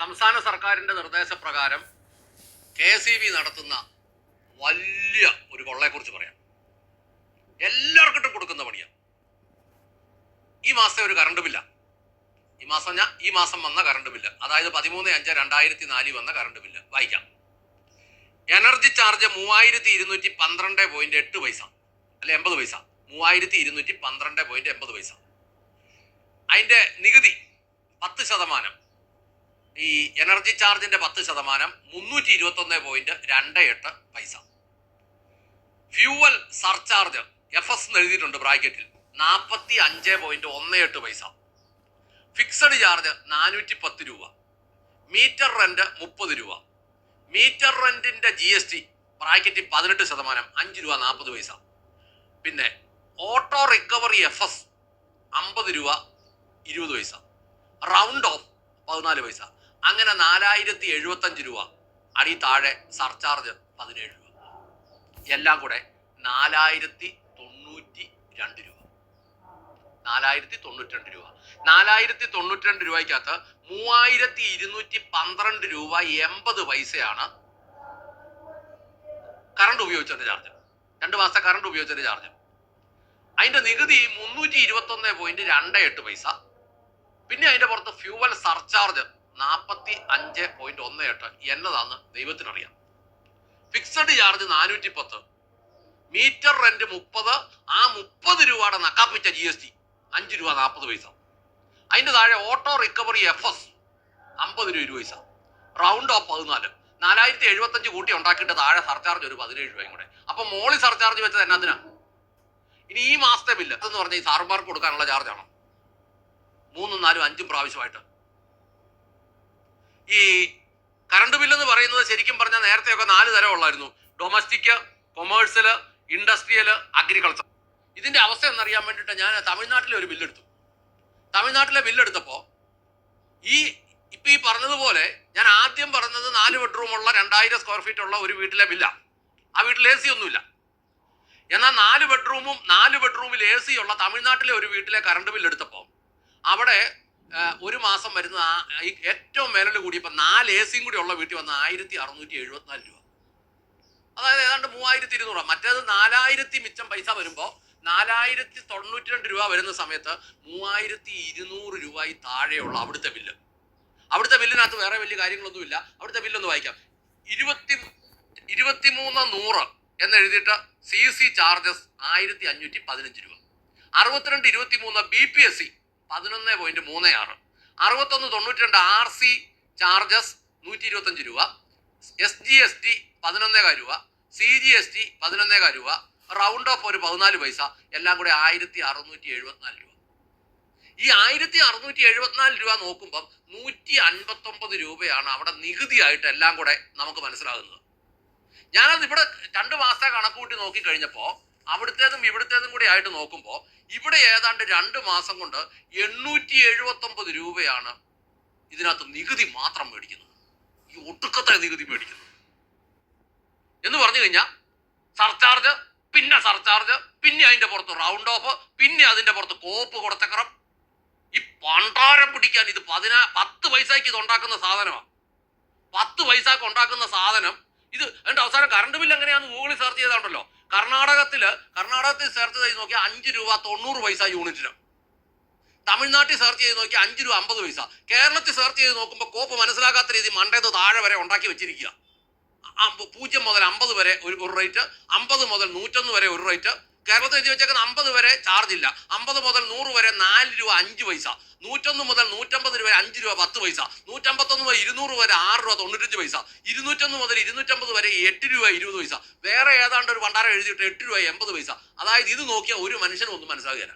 സംസ്ഥാന സർക്കാരിന്റെ നിർദ്ദേശപ്രകാരം കെ ഇ ബി നടത്തുന്ന വലിയ ഒരു കൊള്ളയെക്കുറിച്ച് പറയാം. എല്ലാവർക്കിട്ടും കൊടുക്കുന്ന പണിയാണ് ഈ മാസത്തെ ഒരു കറണ്ട് ബില്ല ഈ മാസം ഞാൻ ഈ മാസം വന്ന കറണ്ട് ബില്ല് അതായത് പതിമൂന്ന് അഞ്ച് രണ്ടായിരത്തി നാലിൽ വന്ന കറണ്ട് ബില്ല് വായിക്കാം. എനർജി ചാർജ് മൂവായിരത്തി ഇരുന്നൂറ്റി പന്ത്രണ്ട് പോയിന്റ് എട്ട് പൈസ. അല്ലെ എൺപത് പൈസ. മൂവായിരത്തി ഇരുന്നൂറ്റി പന്ത്രണ്ട് പോയിന്റ് എൺപത് പൈസ. അതിന്റെ നികുതി പത്ത് ശതമാനം. ഈ എനർജി ചാർജിന്റെ പത്ത് ശതമാനം മുന്നൂറ്റി ഇരുപത്തി ഒന്ന് പോയിന്റ് രണ്ട് എട്ട് പൈസ. ഫ്യൂവൽ സർചാർജ് എഫ് എസ് എഴുതിയിട്ടുണ്ട് ബ്രാക്കറ്റിൽ നാൽപ്പത്തി അഞ്ച് പോയിന്റ് ഒന്ന് എട്ട് പൈസ. ഫിക്സഡ് ചാർജ് നാനൂറ്റി പത്ത് രൂപ. മീറ്റർ റെന്റ് മുപ്പത് രൂപ. മീറ്റർ റെന്റിന്റെ ജി എസ് ടി ബ്രാക്കറ്റിൽ പതിനെട്ട് ശതമാനം അഞ്ച് രൂപ നാൽപ്പത് പൈസ. പിന്നെ ഓട്ടോ റിക്കവറി എഫ് എസ് അമ്പത് രൂപ ഇരുപത് പൈസ. റൗണ്ട് ഓഫ് പതിനാല് പൈസ. അങ്ങനെ നാലായിരത്തി എഴുപത്തഞ്ച് രൂപ. അടി താഴെ സർചാർജ് പതിനേഴ് രൂപ. എല്ലാം കൂടെ നാലായിരത്തി തൊണ്ണൂറ്റി രണ്ട് രൂപ. നാലായിരത്തി തൊണ്ണൂറ്റി രണ്ട് രൂപ. നാലായിരത്തി തൊണ്ണൂറ്റി രണ്ട് രൂപയ്ക്കകത്ത് മൂവായിരത്തി ഇരുന്നൂറ്റി പന്ത്രണ്ട് രൂപ എൺപത് പൈസയാണ് കറണ്ട് ഉപയോഗിച്ചതിന്റെ ചാർജ് രണ്ട് മാസത്തെ കറണ്ട് ഉപയോഗിച്ചതിന്റെ ചാർജ് അതിന്റെ നികുതി മുന്നൂറ്റി ഇരുപത്തി ഒന്ന് പോയിന്റ് രണ്ട് എട്ട് പൈസ. പിന്നെ അതിന്റെ പുറത്ത് ഫ്യൂവൽ സർചാർജ് നാൽപ്പത്തി അഞ്ച് പോയിന്റ് ഒന്ന് എട്ട് എന്നതാന്ന് ദൈവത്തിനറിയാം. ഫിക്സഡ് ചാർജ് നാനൂറ്റി പത്ത് മീറ്റർ റെന്റ് മുപ്പത്. ആ മുപ്പത് രൂപയുടെ നക്കാപ്പിച്ച ജി എസ് ടി അഞ്ച് രൂപ നാൽപ്പത് പൈസ. അതിന്റെ താഴെ ഓട്ടോ റിക്കവറി എഫ് എസ് അമ്പത് രൂപ ഇരുപത് പൈസ. റൗണ്ട് ഓഫ് പതിനാല്. നാലായിരത്തി എഴുപത്തഞ്ച് കൂട്ടി ഉണ്ടാക്കിയിട്ട് താഴെ സർചാർജ് ഒരു പതിനേഴ് രൂപയും കൂടെ. അപ്പൊ മോളി സർചാർജ് വെച്ചത് എന്നതിനാ ഇനി ഈ മാസത്തെ ബില്ല് എന്ന് പറഞ്ഞാൽ ഈ സാറുമാർക്ക് കൊടുക്കാനുള്ള ചാർജാണോ മൂന്നും നാലും അഞ്ചും പ്രാവശ്യമായിട്ട്. ഈ കറണ്ട് ബില്ല് എന്ന് പറയുന്നത് ശരിക്കും പറഞ്ഞാൽ നേരത്തെയൊക്കെ നാല് തരം ഉള്ളായിരുന്നു. ഡൊമസ്റ്റിക് കൊമേഴ്സ്യൽ ഇൻഡസ്ട്രിയൽ അഗ്രികൾച്ചർ ഇതിന്റെ അവസ്ഥ എന്നറിയാൻ വേണ്ടിയിട്ട് ഞാൻ തമിഴ്നാട്ടിലെ ഒരു ബില്ലെടുത്തു തമിഴ്നാട്ടിലെ ബില്ലെടുത്തപ്പോൾ ഈ ഇപ്പൊ ഈ പറഞ്ഞതുപോലെ ഞാൻ ആദ്യം പറഞ്ഞത് നാല് ബെഡ്റൂം ഉള്ള രണ്ടായിരം സ്ക്വയർ ഫീറ്റ് ഉള്ള ഒരു വീട്ടിലെ ബില്ല ആ. വീട്ടിൽ എ സി ഒന്നുമില്ല. എന്നാൽ നാല് ബെഡ്റൂമും നാല് ബെഡ്റൂമിൽ എ സി ഉള്ള തമിഴ്നാട്ടിലെ ഒരു വീട്ടിലെ കറണ്ട് ബില്ല് എടുത്തപ്പോൾ അവിടെ ഒരു മാസം വരുന്ന ഏറ്റവും മേലിൽ കൂടി ഇപ്പം നാല് എ സിയും കൂടി ഉള്ള വീട്ടിൽ വന്ന ആയിരത്തി അറുന്നൂറ്റി എഴുപത്തിനാല് രൂപ. അതായത് ഏതാണ്ട് മൂവായിരത്തി ഇരുന്നൂറ് രൂപ. മറ്റേത് നാലായിരത്തി മിച്ചം പൈസ വരുമ്പോൾ നാലായിരത്തി തൊണ്ണൂറ്റി രണ്ട് രൂപ വരുന്ന സമയത്ത് മൂവായിരത്തി ഇരുന്നൂറ് രൂപയിൽ താഴെയുള്ള അവിടുത്തെ ബില്ല്. അവിടുത്തെ ബില്ലിനകത്ത് വേറെ വലിയ കാര്യങ്ങളൊന്നുമില്ല. അവിടുത്തെ ബില്ലൊന്ന് വായിക്കാം. ഇരുപത്തി ഇരുപത്തിമൂന്ന് നൂറ് എന്നെഴുതിയിട്ട് സി സി ചാർജസ് ആയിരത്തി അഞ്ഞൂറ്റി പതിനഞ്ച് രൂപ. അറുപത്തിരണ്ട് ഇരുപത്തി മൂന്ന് ബി പി എസ് സി പതിനൊന്ന് പോയിന്റ് മൂന്ന് ആറ്. അറുപത്തൊന്ന് തൊണ്ണൂറ്റി രണ്ട് ആർ സി ചാർജസ് നൂറ്റി ഇരുപത്തഞ്ച് രൂപ. എസ് ജി എസ് ടി പതിനൊന്നേകാൽ രൂപ. സി ജി എസ് ടി പതിനൊന്നേകാൽ രൂപ. റൗണ്ട് ഓഫ് ഒരു പതിനാല് പൈസ. എല്ലാം കൂടെ ആയിരത്തി അറുന്നൂറ്റി എഴുപത്തിനാല് രൂപ. ഈ ആയിരത്തി അറുന്നൂറ്റി എഴുപത്തിനാല് രൂപ നോക്കുമ്പം നൂറ്റി അൻപത്തി ഒമ്പത് രൂപയാണ് അവിടെ നികുതിയായിട്ട് എല്ലാം കൂടെ നമുക്ക് മനസ്സിലാകുന്നത്. ഞാനത് ഇവിടെ രണ്ട് മാസത്തെ കണക്ക് കൂട്ടി നോക്കി കഴിഞ്ഞപ്പോൾ അവിടുത്തേതും ഇവിടുത്തേതും കൂടി ആയിട്ട് നോക്കുമ്പോൾ ഇവിടെ ഏതാണ്ട് രണ്ട് മാസം കൊണ്ട് എണ്ണൂറ്റി എഴുപത്തി ഒമ്പത് രൂപയാണ് ഇതിനകത്ത് നികുതി മാത്രം മേടിക്കുന്നത്. ഈ ഒട്ടുക്കത്തെ നികുതി മേടിക്കുന്നത്. എന്ന് പറഞ്ഞു കഴിഞ്ഞാൽ സർചാർജ് പിന്നെ സർചാർജ് പിന്നെ അതിന്റെ പുറത്ത് റൗണ്ട് ഓഫ് പിന്നെ അതിന്റെ പുറത്ത് കോപ്പ് കൊടുത്തക്കറം. ഈ പണ്ടാരം പിടിക്കാൻ ഇത് പതിനാ പത്ത് പൈസയ്ക്ക് ഇത് ഉണ്ടാക്കുന്ന സാധനമാണ് പത്ത് പൈസക്ക് ഉണ്ടാക്കുന്ന സാധനം ഇത് അതിന്റെ അവസാനം കറണ്ട് ബില്ല് എങ്ങനെയാന്ന് ഗൂഗിളിൽ സെർച്ച് ചെയ്താണ്ടല്ലോ കർണാടകത്തിൽ കർണാടകത്തിൽ സെർച്ച് ചെയ്ത് നോക്കിയാൽ അഞ്ച് രൂപ തൊണ്ണൂറ് പൈസ യൂണിറ്റിന്. തമിഴ്നാട്ടിൽ സെർച്ച് ചെയ്ത് നോക്കിയാൽ അഞ്ച് രൂപ അമ്പത് പൈസ. കേരളത്തിൽ സെർച്ച് ചെയ്ത് നോക്കുമ്പോൾ കോപ്പ് മനസ്സിലാക്കാത്ത രീതി മണ്ടേത് താഴെ വരെ ഉണ്ടാക്കി വെച്ചിരിക്കുക പൂജ്യം മുതൽ അമ്പത് വരെ ഒരു റേറ്റ് അമ്പത് മുതൽ നൂറ്റൊന്ന് വരെ ഒരു റേറ്റ് കേരളത്തിൽ എഴുതി വെച്ചേക്കുന്ന അമ്പത് വരെ ചാർജ് ഇല്ല. അമ്പത് മുതൽ നൂറ് വരെ നാല് രൂപ അഞ്ച് പൈസ. നൂറ്റൊന്ന് മുതൽ നൂറ്റമ്പത് രൂപ അഞ്ച് രൂപ പത്ത് പൈസ. നൂറ്റമ്പത്തൊന്ന് മുതൽ ഇരുന്നൂറ് വരെ ആറ് രൂപ തൊണ്ണൂറ്റഞ്ച് പൈസ. ഇരുന്നൂറ്റൊന്ന് മുതൽ ഇരുന്നൂറ്റമ്പത് വരെ എട്ട് രൂപ ഇരുപത് പൈസ. വേറെ ഏതാണ്ട് ഒരു പണ്ടാരം എഴുതിയിട്ട് എട്ട് രൂപ എൺപത് പൈസ. അതായത് ഇത് നോക്കിയാൽ ഒരു മനുഷ്യനും ഒന്നും മനസ്സിലാകുകയില്ല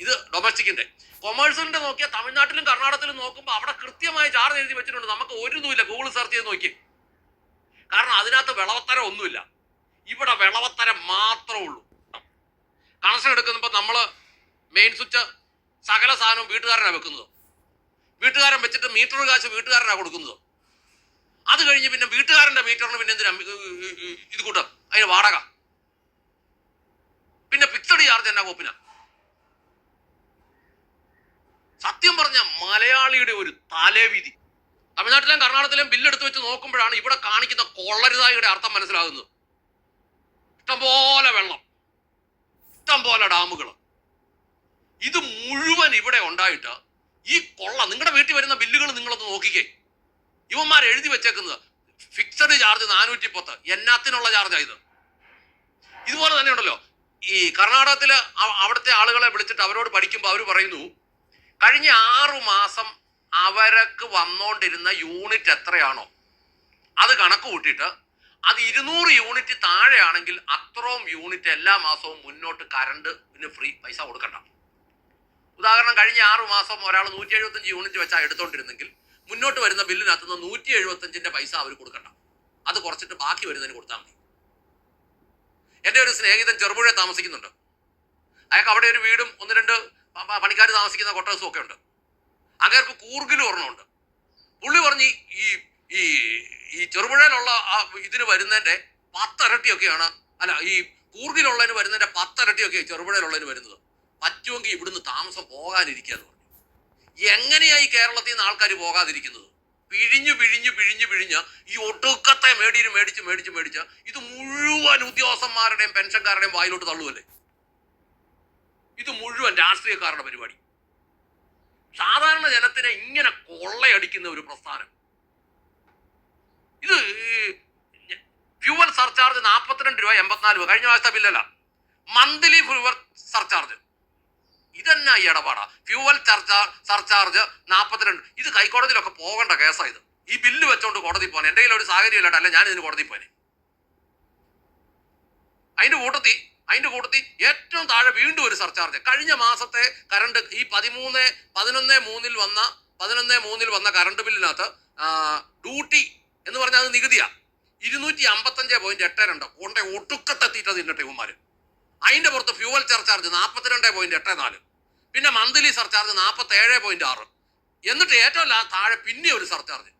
ഇത് ഡൊമസ്റ്റിക്കിന്റെ കൊമേഴ്സിന്റെ നോക്കിയാൽ തമിഴ്നാട്ടിലും കർണാടകത്തിലും നോക്കുമ്പോൾ അവിടെ കൃത്യമായി ചാർജ് എഴുതി വെച്ചിട്ടുണ്ട്. നമുക്ക് ഒരു ഇതുമില്ല ഗൂഗിൾ സെർച്ച് ചെയ്ത് നോക്കി കാരണം അതിനകത്ത് വിളവത്തരം ഒന്നുമില്ല. ഇവിടെ വിളവത്തരം മാത്രമേ ഉള്ളൂ. കണക്ഷൻ എടുക്കുമ്പോൾ നമ്മൾ മെയിൻ സ്വിച്ച് സകല സാധനവും വീട്ടുകാരനാണ് വെക്കുന്നത്. വീട്ടുകാരൻ വെച്ചിട്ട് മീറ്റർ കാശ് വീട്ടുകാരനാണ് കൊടുക്കുന്നത്. അത് കഴിഞ്ഞ് പിന്നെ വീട്ടുകാരന്റെ മീറ്ററിന് പിന്നെ എന്തിനാ ഇത് കൂട്ടം അതിന് വാടക. പിന്നെ ഫിക്സഡ് ചാർജ് എന്നാ കോപ്പിന? സത്യം പറഞ്ഞ മലയാളിയുടെ ഒരു തലവിധി. തമിഴ്നാട്ടിലെയും കർണാടകത്തിലെയും ബില്ലെടുത്ത് വെച്ച് നോക്കുമ്പോഴാണ് ഇവിടെ കാണിക്കുന്ന കൊള്ളരുതായിയുടെ അർത്ഥം മനസ്സിലാകുന്നത്. ഇഷ്ടംപോലെ വെള്ളം ഇഷ്ടംപോലെ ഡാമുകൾ ഇത് മുഴുവൻ ഇവിടെ ഉണ്ടായിട്ട് ഈ കൊള്ള നിങ്ങളുടെ വീട്ടിൽ വരുന്ന ബില്ലുകൾ നിങ്ങളൊന്ന് നോക്കിക്കേ. ഇവന്മാർ എഴുതി വെച്ചേക്കുന്നത് ഫിക്സഡ് ചാർജ് നാനൂറ്റി പത്ത് എന്നാത്തിനുള്ള ചാർജായത് ഇതുപോലെ തന്നെ ഉണ്ടല്ലോ. ഈ കർണാടകത്തിൽ അവിടുത്തെ ആളുകളെ വിളിച്ചിട്ട് അവരോട് പഠിക്കുമ്പോൾ അവർ പറയുന്നു കഴിഞ്ഞ ആറു മാസം അവർക്ക് വന്നുകൊണ്ടിരുന്ന യൂണിറ്റ് എത്രയാണോ? അത് കണക്ക് കൂട്ടിയിട്ട് അത് ഇരുന്നൂറ് യൂണിറ്റ് താഴെയാണെങ്കിൽ അത്രയും യൂണിറ്റ് എല്ലാ മാസവും മുന്നോട്ട് കറണ്ടിന് ഫ്രീ പൈസ കൊടുക്കണ്ട. ഉദാഹരണം കഴിഞ്ഞ ആറു മാസം ഒരാൾ നൂറ്റി എഴുപത്തഞ്ച് യൂണിറ്റ് വെച്ചാൽ എടുത്തോണ്ടിരുന്നെങ്കിൽ മുന്നോട്ട് വരുന്ന ബില്ലിനകത്ത് നിന്ന് നൂറ്റി എഴുപത്തഞ്ചിന്റെ പൈസ അവർ കൊടുക്കണ്ട. അത് കുറച്ചിട്ട് ബാക്കി വരുന്നതിന് കൊടുത്താൽ മതി. എന്റെ ഒരു സ്നേഹിതൻ ചെറുപുഴ താമസിക്കുന്നുണ്ട്. അയാൾക്ക് അവിടെ ഒരു വീടും ഒന്ന് രണ്ട് പണിക്കാർ താമസിക്കുന്ന കൊട്ടേഴ്സും ഒക്കെ ഉണ്ട്. അങ്ങേർക്ക് കൂർഗിലും ഒരെണ്ണമുണ്ട് പുള്ളി പറഞ്ഞ് ചെറുപുഴയിലുള്ള ആ ഇതിന് വരുന്നതിന്റെ പത്തരട്ടിയൊക്കെയാണ് അല്ല ഈ കൂർഗിലുള്ളതിന് വരുന്നതിന്റെ പത്തരട്ടിയൊക്കെ ചെറുപുഴയിലുള്ളതിന് വരുന്നത്. പറ്റുമെങ്കിൽ ഇവിടുന്ന് താമസം പോകാനിരിക്കുക എന്ന് പറഞ്ഞു. എങ്ങനെയാ ഈ കേരളത്തിൽ നിന്ന് ആൾക്കാർ പോകാതിരിക്കുന്നത്? പിഴിഞ്ഞു പിഴിഞ്ഞു പിഴിഞ്ഞു പിഴിഞ്ഞ് ഈ ഒടുക്കത്തെ മേടിയിൽ മേടിച്ച് മേടിച്ച് മേടിച്ച് ഇത് മുഴുവൻ ഉദ്യോഗസ്ഥന്മാരുടെയും പെൻഷൻകാരുടെയും വായിലോട്ട് തള്ളുവല്ലേ? ഇത് മുഴുവൻ രാഷ്ട്രീയക്കാരുടെ പരിപാടി. സാധാരണ ജനത്തിനെ ഇങ്ങനെ കൊള്ളയടിക്കുന്ന ഒരു പ്രസ്ഥാനം. ഇത് ഫ്യൂവൽ സർചാർജ് നാൽപ്പത്തിരണ്ട് രൂപ എൺപത്തിനാല് രൂപ. കഴിഞ്ഞ മാസത്തെ ബില്ലല്ല മന്ത്ലി ഫ്യൂവൽ സർചാർജ് ഇതെന്നാ ഈ ഇടപാടാ. ഫ്യൂവൽ സർചാർജ് നാൽപ്പത്തിരണ്ട് ഇത് ഹൈക്കോടതിയിലൊക്കെ പോകേണ്ട കേസാണ് ഇത്. ഈ ബില്ല് വെച്ചോണ്ട് കോടതി പോകാൻ എന്റെ കയ്യിൽ ഒരു സാഹചര്യം ഇല്ലാട്ട. അല്ല ഞാൻ ഇതിന് കോടതി പോനെ അതിന്റെ കൂട്ടത്തിൽ അതിന്റെ കൂട്ടത്തിൽ ഏറ്റവും താഴെ വീണ്ടും ഒരു സർചാർജ് കഴിഞ്ഞ മാസത്തെ കറണ്ട് ഈ പതിമൂന്ന് പതിനൊന്ന് മൂന്നിൽ വന്ന പതിനൊന്ന് മൂന്നിൽ വന്ന കറണ്ട് ബില്ലിനകത്ത് ഡ്യൂട്ടി എന്ന് പറഞ്ഞാൽ അത് നികുതിയാ. ഇരുന്നൂറ്റി അമ്പത്തഞ്ച് പോയിന്റ് എട്ട് രണ്ട് കൊണ്ട ഒട്ടുക്കത്തെത്തിയിട്ട് തിന്നിട്ട് ഇവന്മാര് അതിന്റെ പുറത്ത് ഫ്യൂവൽ സർചാർജ് നാൽപ്പത്തിരണ്ട് പോയിന്റ് എട്ട് നാല് പിന്നെ മന്ത്ലി സർചാർജ് നാൽപ്പത്തി ഏഴ് പോയിന്റ് ആറ്. എന്നിട്ട് ഏറ്റവും ലാ- താഴെ പിന്നെ ഒരു സർചാർജ്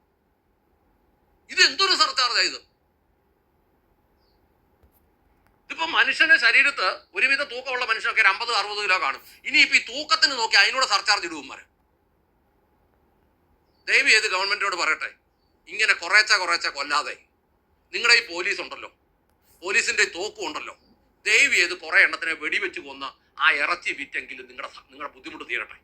ഇത് എന്തൊരു സർചാർജാ ഇത്? ഇതിപ്പോ മനുഷ്യന്റെ ശരീരത്ത് ഒരുവിധ തൂക്കമുള്ള മനുഷ്യനൊക്കെ ഒരു അമ്പത് അറുപത് കിലോ കാണും. ഇനി ഇപ്പൊ ഈ തൂക്കത്തിന് നോക്കി അതിനൂടെ സർചാർജ് ഇടുവന്മാര് ദയവ് ചെയ്ത് ഗവൺമെന്റിനോട് പറയട്ടെ. ഇങ്ങനെ കുറേച്ച കുറേച്ച കൊല്ലാതെ. നിങ്ങളുടെ ഈ പോലീസ് ഉണ്ടല്ലോ. പോലീസിന്റെ തോക്കും ഉണ്ടല്ലോ. ദയവ് ചെയ്ത് കുറേ എണ്ണത്തിനെ വെടിവെച്ച് കൊന്ന ആ ഇറച്ചി വിറ്റെങ്കിലും നിങ്ങളുടെ നിങ്ങളുടെ ബുദ്ധിമുട്ട് തീരട്ടെ.